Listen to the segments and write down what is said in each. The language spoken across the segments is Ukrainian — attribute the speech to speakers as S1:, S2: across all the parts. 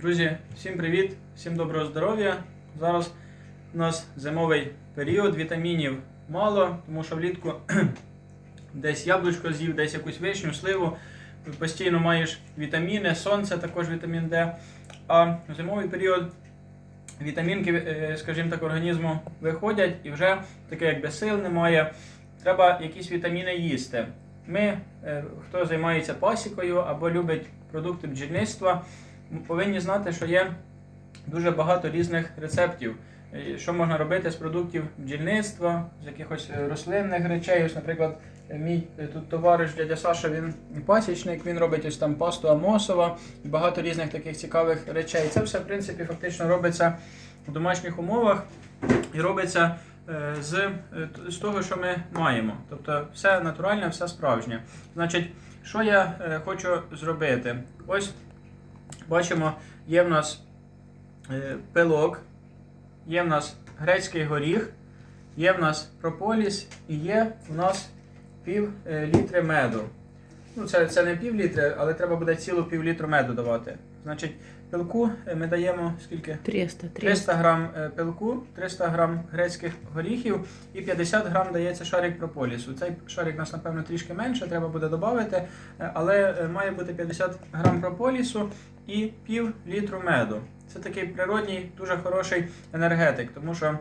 S1: Друзі, всім привіт, всім доброго здоров'я. Зараз у нас зимовий період, вітамінів мало, тому що влітку десь яблучко з'їв, десь якусь вишню, сливу. Постійно маєш вітаміни, сонце, також вітамін Д. А в зимовий період вітамінки, е, скажімо так, організму виходять і вже таке якби сил немає. Треба якісь вітаміни їсти. Ми, е, хто займається пасікою або любить продукти бджільництва, повинні знати, що є дуже багато різних рецептів. Що можна робити з продуктів бджільництва, з якихось е, рослинних речей. Ось, наприклад, мій е, тут товариш дядя Саша, він пасічник, він робить ось там пасту Амосова і багато різних таких цікавих речей. Це все, в принципі, фактично робиться в домашніх умовах і робиться е, з, з того, що ми маємо. Тобто все натуральне, все справжнє. Значить, що я хочу зробити? Ось бачимо, є в нас е, пилок, є в нас грецький горіх, є в нас прополіс і є в нас пів е, літри меду. Ну, це, це не пів літри, але треба буде цілу пів літру меду давати. Значить, пилку е, ми даємо скільки?
S2: 300, 300.
S1: 300 грам е, пилку, 300 грам грецьких горіхів і 50 грам дається шарик прополісу. Цей шарик у нас, напевно, трішки менше, треба буде додати, е, але має бути 50 грам прополісу і пів літру меду. Це такий природній, дуже хороший енергетик, тому що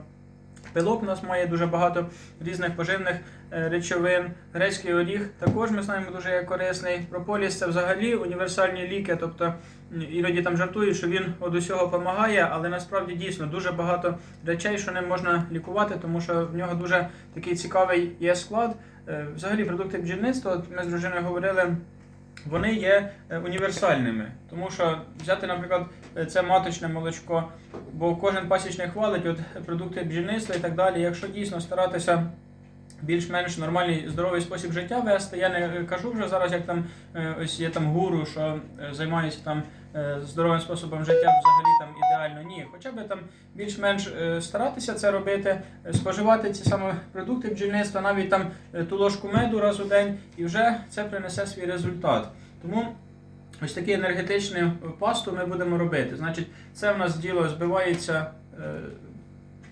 S1: пилок у нас має дуже багато різних поживних е, речовин. Грецький оріг також ми знаємо дуже є корисний. Прополіс це взагалі універсальні ліки, тобто іноді там жартують, що він від усього допомагає, але насправді дійсно дуже багато речей, що ним можна лікувати, тому що в нього дуже такий цікавий є склад. Е, Взагалі, продукти бджільництва, ми з дружиною говорили. Вони є е, універсальними, тому що взяти, наприклад, е, це маточне молочко, бо кожен пасічник хвалить от продукти бджільництва і так далі. Якщо дійсно старатися більш-менш нормальний здоровий спосіб життя вести, я не е, кажу вже зараз, як там ось є там гуру, що займаюся там здоровим способом життя взагалі там ідеально. Ні, хоча б там більш-менш е, старатися це робити, е, споживати ці саме продукти бджільництва, навіть там е, ту ложку меду раз у день, і вже це принесе свій результат. Тому ось таку енергетичну пасту ми будемо робити. Значить, це в нас діло збивається. е,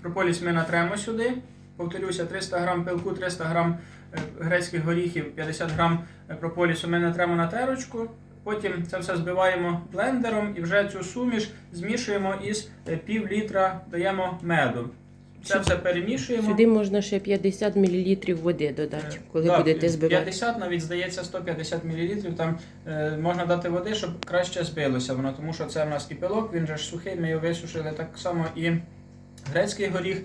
S1: Прополіс ми натремо сюди. Повторюся, 300 грам пилку, 300 грам е, грецьких горіхів, 50 грам е, прополісу ми натремо на терочку. Потім це все збиваємо блендером і вже цю суміш змішуємо із е, пів літра даємо меду. Це все перемішуємо.
S2: Сюди можна ще 50 мл води додати, коли
S1: да,
S2: будете збивати.
S1: 50, навіть здається 150 мл. Там е, можна дати води, щоб краще збилося воно, тому що це в нас і пилок, він же ж сухий, ми його висушили так само і грецький горіх.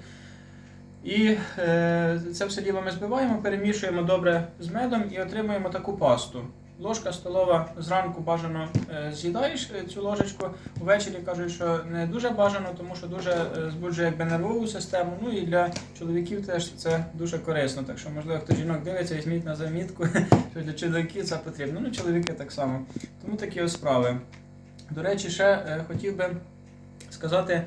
S1: І е, це все діло ми збиваємо, перемішуємо добре з медом і отримуємо таку пасту. Ложка столова зранку бажано е, з'їдаєш е, цю ложечку. Увечері кажуть, що не дуже бажано, тому що дуже е, збуджує якби нервову систему. Ну і для чоловіків теж це дуже корисно. Так що, можливо, хто жінок дивиться, візьміть на замітку, що для чоловіків це потрібно. Ну, чоловіки так само. Тому такі ось справи. До речі, ще хотів би сказати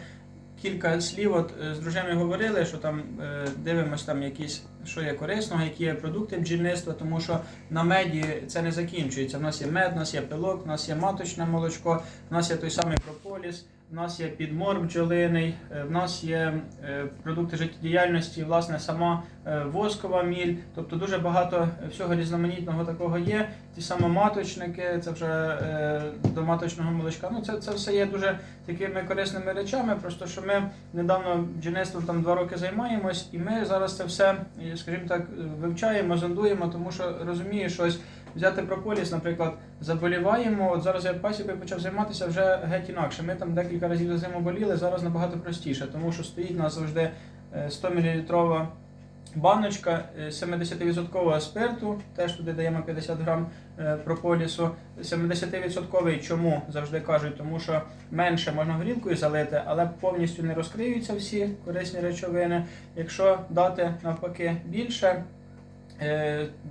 S1: кілька слів. От е, з друзями говорили, що там дивимося дивимось там якісь, що є корисного, які є продукти бджільництва, тому що на меді це не закінчується. У нас є мед, у нас є пилок, у нас є маточне молочко, у нас є той самий прополіс. У нас є підмор бджолиний, е, в нас є е, продукти життєдіяльності, власне, сама е, воскова міль. Тобто дуже багато всього різноманітного такого є. Ті самі маточники, це вже е, до маточного молочка. Ну це, це все є дуже такими корисними речами. Просто що ми недавно бджільництвом там два роки займаємось, і ми зараз це все, е, скажімо так, вивчаємо, зондуємо, тому що розумію, що ось взяти прополіс, наприклад, заболіваємо. От зараз я пасікою почав займатися вже геть інакше. Ми там декілька разів за зиму боліли, зараз набагато простіше, тому що стоїть у нас завжди е, 100 мл баночка е, 70% спирту, теж туди даємо 50 грам е, прополісу. 70% чому завжди кажуть, тому що менше можна горілкою залити, але повністю не розкриються всі корисні речовини. Якщо дати навпаки більше, е,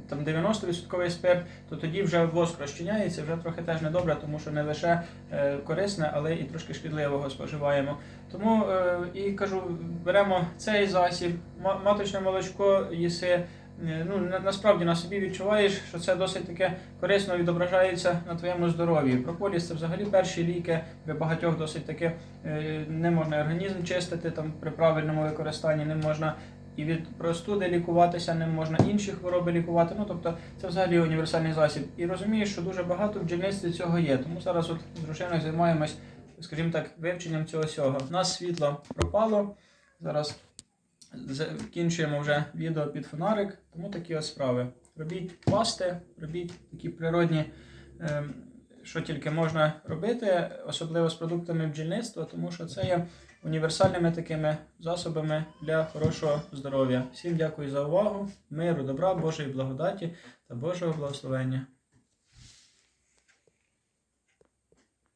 S1: там 90% спирт, то тоді вже воск розчиняється, вже трохи теж недобре, тому що не лише е, корисне, але і трошки шкідливого споживаємо. Тому е, і кажу, беремо цей засіб, маточне молочко їси, е, ну, насправді на собі відчуваєш, що це досить таке корисно відображається на твоєму здоров'ї. Прополіс це взагалі перші ліки, для багатьох досить таке е, не можна організм чистити там при правильному використанні, не можна і від простуди лікуватися, не можна інші хвороби лікувати. Ну тобто це взагалі універсальний засіб. І розумієш, що дуже багато в бджільництві цього є. Тому зараз от з дружиною займаємось, скажімо так, вивченням цього всього. У нас світло пропало. Зараз закінчуємо вже відео під фонарик, тому такі от справи. Робіть пасти, робіть такі природні, ем, що тільки можна робити, особливо з продуктами бджільництва, тому що це є універсальними такими засобами для хорошого здоров'я. Всім дякую за увагу, миру, добра, Божої благодаті та Божого благословення.